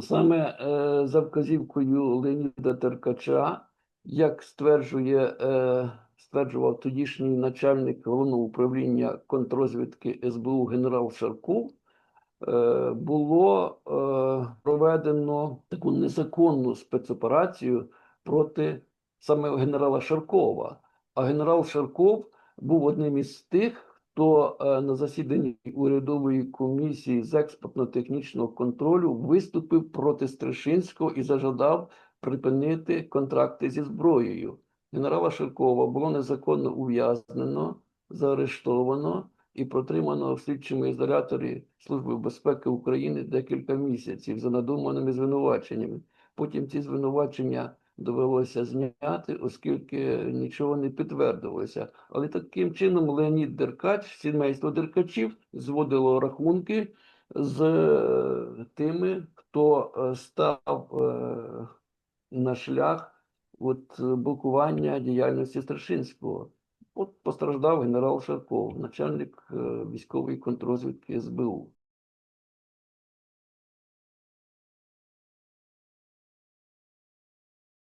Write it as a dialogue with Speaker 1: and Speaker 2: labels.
Speaker 1: Саме е, за вказівкою Леоніда Теркача, як стверджує, е, стверджував тодішній начальник головного управління контррозвідки СБУ генерал Шарков, е, було е, проведено таку незаконну спецоперацію проти саме генерала Шаркова. А генерал Шарков був одним із тих, хто е, на засіданні урядової комісії з експортно-технічного контролю виступив проти Стришинського і зажадав припинити контракти зі зброєю. Генерала Шаркова було незаконно ув'язнено, заарештовано і протримано в слідчому ізоляторі Служби безпеки України декілька місяців за надуманими звинуваченнями. Потім ці звинувачення довелося зняти, оскільки нічого не підтвердилося. Але таким чином Леонід Деркач, сімейство Деркачів, зводило рахунки з е, тими, хто е, став е, на шлях от, блокування діяльності Страшинського. От постраждав генерал Шарков, начальник військової контррозвідки СБУ.